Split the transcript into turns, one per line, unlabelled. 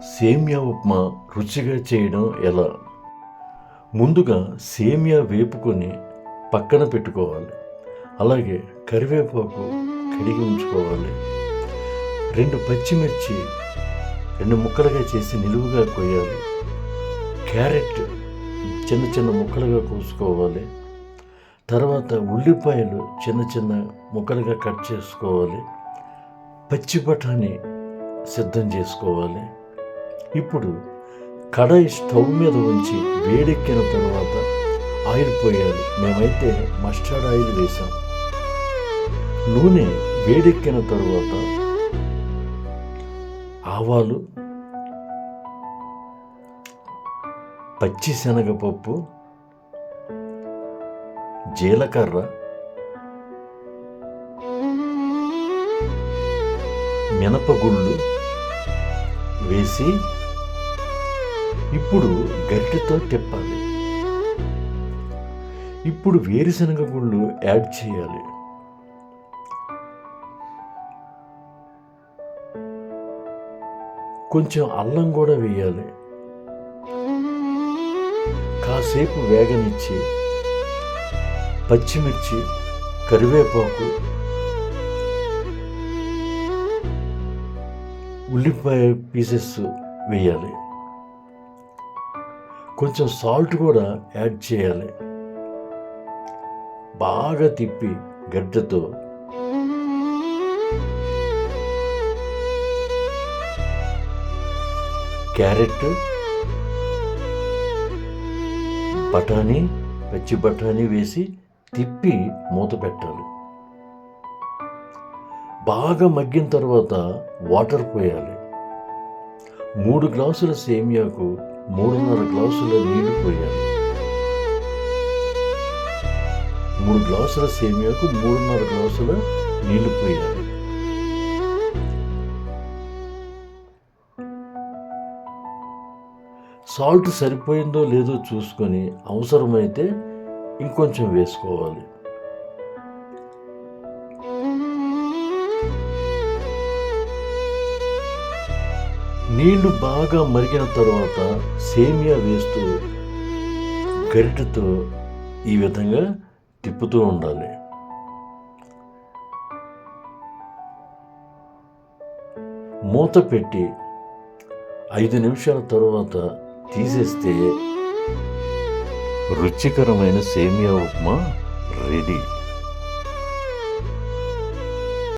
సేమియా ఉప్మా రుచిగా చేయడం ఎలా? ముందుగా సేమియా వేపుకొని పక్కన పెట్టుకోవాలి. అలాగే కరివేపాకు కడిగి ఉంచుకోవాలి. రెండు పచ్చిమిర్చి రెండు ముక్కలుగా చేసి నిలువుగా కొయ్యాలి. క్యారెట్ చిన్న చిన్న ముక్కలుగా కోసుకోవాలి. తర్వాత ఉల్లిపాయలు చిన్న చిన్న ముక్కలుగా కట్ చేసుకోవాలి. పచ్చి బఠానీ సిద్ధం చేసుకోవాలి. ఇప్పుడు కడాయి స్టవ్ మీద ఉంచి వేడెక్కిన తర్వాత ఆయిల్ పోయాలి. మేమైతే మస్టర్డ్ ఆయిల్ వేసాం నూనె వేడెక్కిన తర్వాత ఆవాలు పచ్చి శనగపప్పు జీలకర్ర మినపగుళ్ళు వేసి ఇప్పుడు గరిటెతో తిప్పాలి. ఇప్పుడు వేరుశనగ గుళ్ళు యాడ్ చేయాలి. కొంచెం అల్లం కూడా వేయాలి. కాసేపు వేగనిచ్చి పచ్చిమిర్చి కరివేపాకు ఉల్లిపాయ పీసెస్ వేయాలి. కొంచెం సాల్ట్ కూడా యాడ్ చేయాలి. బాగా తిప్పి గడ్డతో. క్యారెట్ బఠానీ పచ్చి బఠానీ వేసి తిప్పి మూత పెట్టాలి. బాగా మగ్గిన తర్వాత వాటర్ పోయాలి. మూడు గ్లాసుల సేమియాకు మూడున్నర గ్లాసుల నీళ్ళు పోయాను మూడు గ్లాసుల సేమియాకు మూడున్నర గ్లాసుల నీళ్ళు పోయాను సాల్ట్ సరిపోయిందో లేదో చూసుకొని అవసరమైతే ఇంకొంచెం వేసుకోవాలి. నీళ్ళు బాగా మరిగిన తర్వాత సేమియా వేస్తూ గరిటెతో ఈ విధంగా తిప్పుతూ ఉండాలి. మూత పెట్టి ఐదు నిమిషాల తర్వాత తీసేస్తే రుచికరమైన సేమియా ఉప్మా రెడీ.